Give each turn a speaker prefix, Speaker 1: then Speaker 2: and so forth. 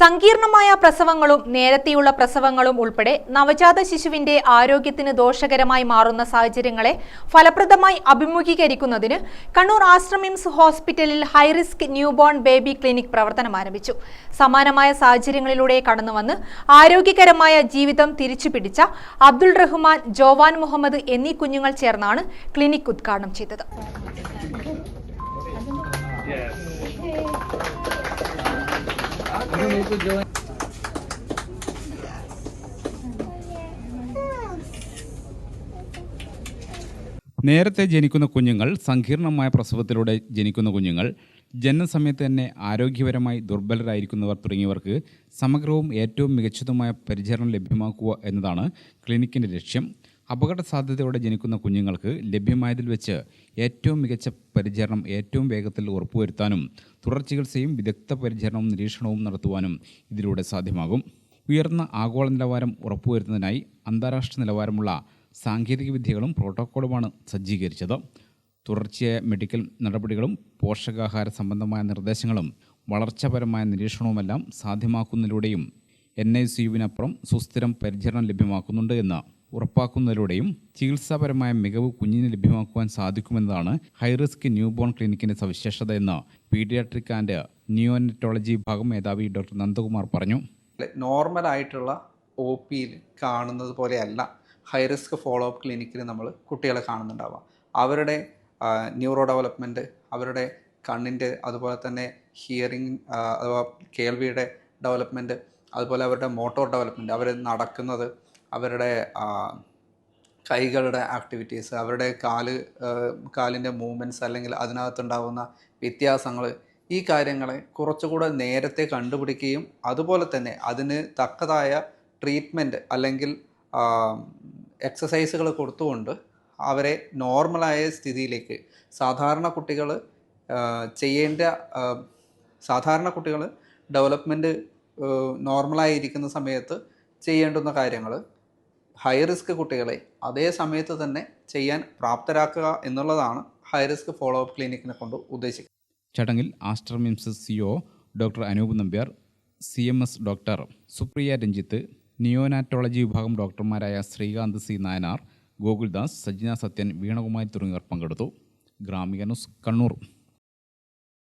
Speaker 1: സങ്കീർണമായ പ്രസവങ്ങളും നേരത്തെയുള്ള പ്രസവങ്ങളും ഉൾപ്പെടെ നവജാത ശിശുവിന്റെ ആരോഗ്യത്തിന് ദോഷകരമായി മാറുന്ന സാഹചര്യങ്ങളെ ഫലപ്രദമായി അഭിമുഖീകരിക്കുന്നതിന് കണ്ണൂർ ആശ്രമിംസ് ഹോസ്പിറ്റലിൽ ഹൈറിസ്ക് ന്യൂബോൺ ബേബി ക്ലിനിക് പ്രവർത്തനം ആരംഭിച്ചു. സമാനമായ സാഹചര്യങ്ങളിലൂടെ കടന്നുവന്ന് ആരോഗ്യകരമായ ജീവിതം തിരിച്ചുപിടിച്ച അബ്ദുൾ റഹ്മാൻ ജോവാൻ മുഹമ്മദ് എന്നീ കുഞ്ഞുങ്ങൾ ചേർന്നാണ് ക്ലിനിക് ഉദ്ഘാടനം ചെയ്തത്.
Speaker 2: നേരത്തെ ജനിക്കുന്ന കുഞ്ഞുങ്ങൾ സങ്കീർണമായ പ്രസവത്തിലൂടെ ജനിക്കുന്ന കുഞ്ഞുങ്ങൾ ജനനസമയത്ത് തന്നെ ആരോഗ്യപരമായി ദുർബലരായിരിക്കുന്നവർ തുടങ്ങിയവർക്ക് സമഗ്രവും ഏറ്റവും മികച്ചതുമായ പരിചരണം ലഭ്യമാക്കുക എന്നതാണ് ക്ലിനിക്കിന്റെ ലക്ഷ്യം. അപകട സാധ്യതയോടെ ജനിക്കുന്ന കുഞ്ഞുങ്ങൾക്ക് ലഭ്യമായതിൽ വെച്ച് ഏറ്റവും മികച്ച പരിചരണം ഏറ്റവും വേഗത്തിൽ ഉറപ്പുവരുത്താനും തുടർ ചികിത്സയും വിദഗ്ധ പരിചരണവും നിരീക്ഷണവും നടത്തുവാനും ഇതിലൂടെ സാധ്യമാകും. ഉയർന്ന ആഗോള നിലവാരം ഉറപ്പുവരുത്തുന്നതിനായി അന്താരാഷ്ട്ര നിലവാരമുള്ള സാങ്കേതിക വിദ്യകളും പ്രോട്ടോക്കോളുമാണ് സജ്ജീകരിച്ചത്. തുടർച്ചയായ മെഡിക്കൽ നടപടികളും പോഷകാഹാര സംബന്ധമായ നിർദ്ദേശങ്ങളും വളർച്ചാപരമായ നിരീക്ഷണവുമെല്ലാം സാധ്യമാക്കുന്നതിലൂടെയും എൻ ഐ സിയുവിനപ്പുറം സുസ്ഥിരം പരിചരണം ലഭ്യമാക്കുന്നുണ്ട് എന്ന് ഉറപ്പാക്കുന്നതിലൂടെയും ചികിത്സാപരമായ മികവ് കുഞ്ഞിന് ലഭ്യമാക്കുവാൻ സാധിക്കുമെന്നതാണ് ഹൈറിസ്ക് ന്യൂബോൺ ക്ലിനിക്കിന്റെ സവിശേഷത എന്ന് പീഡിയാട്രിക് ആൻഡ് ന്യൂനെറ്റോളജി വിഭാഗം മേധാവി ഡോക്ടർ നന്ദകുമാർ പറഞ്ഞു.
Speaker 3: നോർമൽ ആയിട്ടുള്ള ഒ പിയിൽ കാണുന്നത് പോലെയല്ല ഹൈറിസ്ക് ഫോളോ അപ്പ് ക്ലിനിക്കിൽ നമ്മൾ കുട്ടികളെ കാണുന്നുണ്ടാവുക. അവരുടെ ന്യൂറോ ഡെവലപ്മെന്റ് അവരുടെ കണ്ണിന്റെ അതുപോലെ തന്നെ ഹിയറിംഗ് അഥവാ കേൾവിയുടെ ഡെവലപ്മെന്റ് അതുപോലെ അവരുടെ മോട്ടോർ ഡെവലപ്മെന്റ് അവർ നടക്കുന്നത് അവരുടെ കൈകളുടെ ആക്ടിവിറ്റീസ് അവരുടെ കാൽ കാലിന്റെ മൂവ്മെന്റ്സ് അല്ലെങ്കിൽ അതിനകത്തുണ്ടാകുന്ന വ്യത്യാസങ്ങൾ ഈ കാര്യങ്ങളെ കുറച്ചുകൂടെ നേരത്തെ കണ്ടുപിടിക്കുകയും അതുപോലെ തന്നെ അതിന് തക്കതായ ട്രീറ്റ്മെന്റ് അല്ലെങ്കിൽ എക്സസൈസുകൾ കൊടുത്തുകൊണ്ട് അവരെ നോർമലായ സ്ഥിതിയിലേക്ക് സാധാരണ കുട്ടികൾ ചെയ്യേണ്ട സാധാരണ കുട്ടികൾ ഡെവലപ്മെന്റ് നോർമലായി ഇരിക്കുന്ന സമയത്ത് ചെയ്യേണ്ടുന്ന കാര്യങ്ങൾ ഹൈ റിസ്ക് കുട്ടികളെ അതേ സമയത്ത് തന്നെ ചെയ്യാൻ പ്രാപ്തരാക്കുക എന്നുള്ളതാണ് ഹൈ റിസ്ക് ഫോളോ അപ്പ് ക്ലിനിക്കിനെ കൊണ്ട് ഉദ്ദേശിക്കുന്നത്.
Speaker 2: ചടങ്ങിൽ Aster MIMS CO doctor Anoop Nambiar C M S doctor Supriya Ranjith neonatology വിഭാഗം ഡോക്ടർമാരായ ശ്രീകാന്ത് സി നായനാർ ഗോകുൽദാസ് സജ്ന സത്യൻ വീണകുമാരി തുടങ്ങിയവർ പങ്കെടുത്തു. ഗ്രാമിക ന്യൂസ് കണ്ണൂർ.